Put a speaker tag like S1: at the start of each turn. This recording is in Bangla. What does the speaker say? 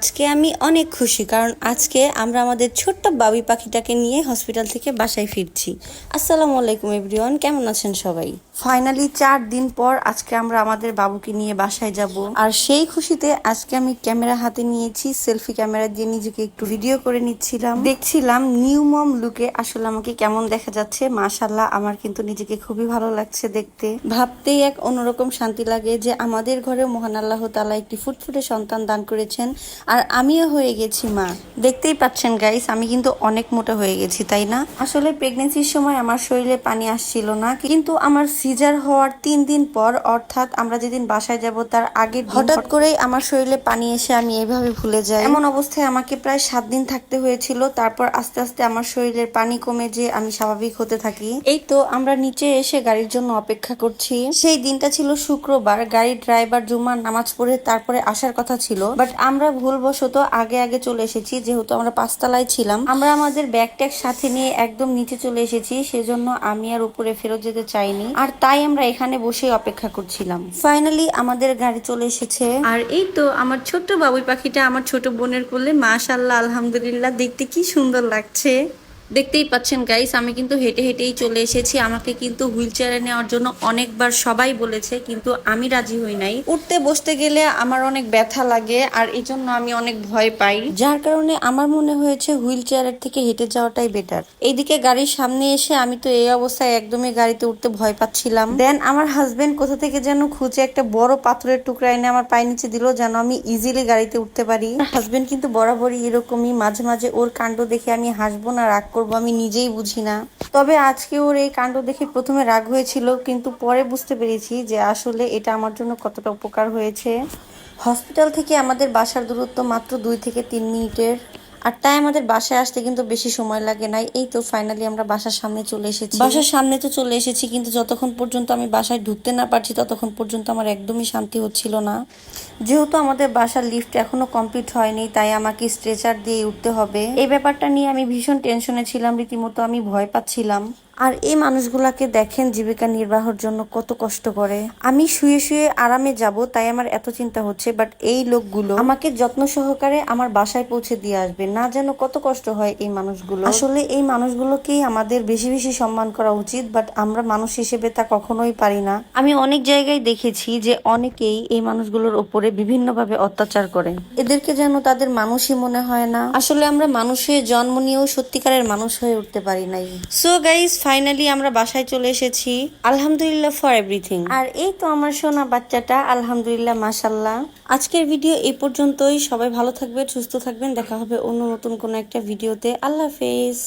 S1: আজকে আমি অনেক খুশি কারণ আজকে আমরা আমাদের ছোট্ট বাবি পাখিটাকে নিয়ে হসপিটাল থেকে বাসায় ফিরছি। আসসালামু আলাইকুম এভরিওয়ান কেমন আছেন সবাই? ফাইনালি চার দিন পর আজকে আমরা আমাদের বাবুকে নিয়ে বাসায় যাব। আর সেই খুশিতে আজকে আমি ক্যামেরা হাতে নিয়েছি সেলফি ক্যামেরা দিয়ে নিজেকে একটু ভিডিও করে নিচ্ছিলাম। দেখছিলাম নিউ মম লুকে আসলে আমাকে কেমন দেখা যাচ্ছে। মাশাল্লাহ আমার কিন্তু নিজেকে খুবই ভালো লাগছে দেখতে। ভাবতেই এক অন্যরকম শান্তি লাগে যে আমাদের ঘরে মহান আল্লাহ তালা একটি ফুটফুটে সন্তান দান করেছেন। আর আমিও হয়ে গেছি মা। দেখতেই পাচ্ছেন গাইস আমি কিন্তু অনেক মোটা হয়ে গেছি তাই না? আসলে প্রেগনেন্সির সময় আমার শরীরে পানি আসছিল না কিন্তু আমার সিজার হওয়ার তিন দিন পর অর্থাৎ আমরা যেদিন বাসায় যাব তার দিন হঠাৎ করেই আমার শরীরে পানি এসে আমি এভাবে ভুলে যাই। এমন অবস্থায় আমাকে প্রায় সাত দিন থাকতে হয়েছিল তারপর আস্তে আস্তে আমার শরীরের পানি কমে যে আমি স্বাভাবিক হতে থাকি। এই তো আমরা নিচে এসে গাড়ির জন্য অপেক্ষা করছি। সেই দিনটা ছিল শুক্রবার গাড়ির ড্রাইভার জুমার নামাজ পড়ে তারপরে আসার কথা ছিল বাট আমরা ভুলবশত আগে আগে চলে এসেছি, যেহেতু আমরা পাঁচতলায় ছিলাম। আমরা আমাদের ব্যাগ ট্যাগ সাথে নিয়ে একদম নিচে চলে এসেছি, সেজন্য আমি আর উপরে ফেরত যেতে চাইনি। আর তাই আমরা এখানে বসে অপেক্ষা করছিলাম। ফাইনালি আমাদের গাড়ি চলে এসেছে। আর এই তো আমার ছোট্ট বাবুই পাখিটা আমার ছোট বোনের কোলে মাশাল্লাহ আলহামদুলিল্লাহ, দেখতে কি সুন্দর লাগছে। দেখতেই পাচ্ছেন গাইস আমি কিন্তু হেঁটে হেঁটেই চলে এসেছি। আমাকে কিন্তু হুইল চেয়ারে নেওয়ার জন্য অনেকবার সবাই বলেছে, কিন্তু আমি রাজি হই নাই। উঠতে বসতে গেলে আমার অনেক ব্যথা লাগে, আর এই জন্য আমি অনেক ভয় পাই। যার কারণে আমার মনে হয়েছে হুইল চেয়ারের থেকে হেঁটে যাওয়াটাই বেটার এইদিকে গাড়ির সামনে এসে আমি তো এই অবস্থায় একদমই গাড়িতে উঠতে ভয় পাচ্ছিলাম। দেন আমার হাজবেন্ড কোথা থেকে যেন খুঁজে একটা বড় পাথরের টুকরা এনে আমার পায়ে নিচে দিল, যেন আমি ইজিলি গাড়িতে উঠতে পারি। হাজবেন্ড কিন্তু বরাবরই এরকমই, মাঝে মাঝে ওর কাণ্ড দেখে আমি হাসবো না, রাগ করব আমি নিজেই বুঝি না। তবে আজকে ওর এই কাণ্ড দেখে প্রথমে রাগ হয়েছিল, কিন্তু পরে বুঝতে পেরেছি যে আসলে এটা আমার জন্য কতটা উপকার হয়েছে। হসপিটাল থেকে আমাদের বাসার দূরত্ব মাত্র দুই থেকে তিন মিনিটের। আর তাই আমাদের বাসায় আসতে কিন্তু বেশি সময় লাগে নাই। এই তো ফাইনালি আমরা বাসার সামনে চলে এসেছি। বাসার সামনে তো চলে এসেছি, কিন্তু যতক্ষণ পর্যন্ত আমি বাসায় ঢুকতে না পারছি, ততক্ষণ পর্যন্ত আমার একদমই শান্তি হচ্ছিল না। যেহেতু আমাদের বাসার লিফট এখনও কমপ্লিট হয়নি, তাই আমাকে স্ট্রেচার দিয়ে উঠতে হবে। এই ব্যাপারটা নিয়ে আমি ভীষণ টেনশনে ছিলাম, রীতিমতো আমি ভয় পাচ্ছিলাম। আর এই মানুষগুলাকে দেখেন জীবিকা নির্বাহের জন্য কত কষ্ট করে। আমি শুয়ে শুয়ে আরামে যাব, তাই আমার এত চিন্তা হচ্ছে বাট এই লোকগুলো আমাকে যত্ন সহকারে আমার বাসায় পৌঁছে দিয়ে আসবে, না যেন কত কষ্ট হয় এই মানুষগুলো। আসলে এই মানুষগুলোকেই আমাদের বেশি বেশি সম্মান করা উচিত বাট আমরা মানুষ হিসেবে তা কখনোই পারি না। আমি অনেক জায়গায় দেখেছি যে অনেকেই এই মানুষগুলোর উপরে বিভিন্নভাবে অত্যাচার করে। এদেরকে যেন তাদের মানুষই মনে হয় না। আসলে আমরা মানুষ হয়ে জন্ম নিয়েও সত্যিকারের মানুষ হয়ে উঠতে পারি নাই। সো গাইজ ফাইনালি আমরা বাসায় চলে এসেছি। আলহামদুলিল্লাহ ফর এভরিথিং আর এই তো আমার সোনা বাচ্চাটা আলহামদুলিল্লাহ মাশাল্লাহ আজকের ভিডিও এই পর্যন্তই। সবাই ভালো থাকবেন সুস্থ থাকবেন। দেখা হবে অন্য নতুন কোনো একটা ভিডিওতে আল্লাহ হাফেজ।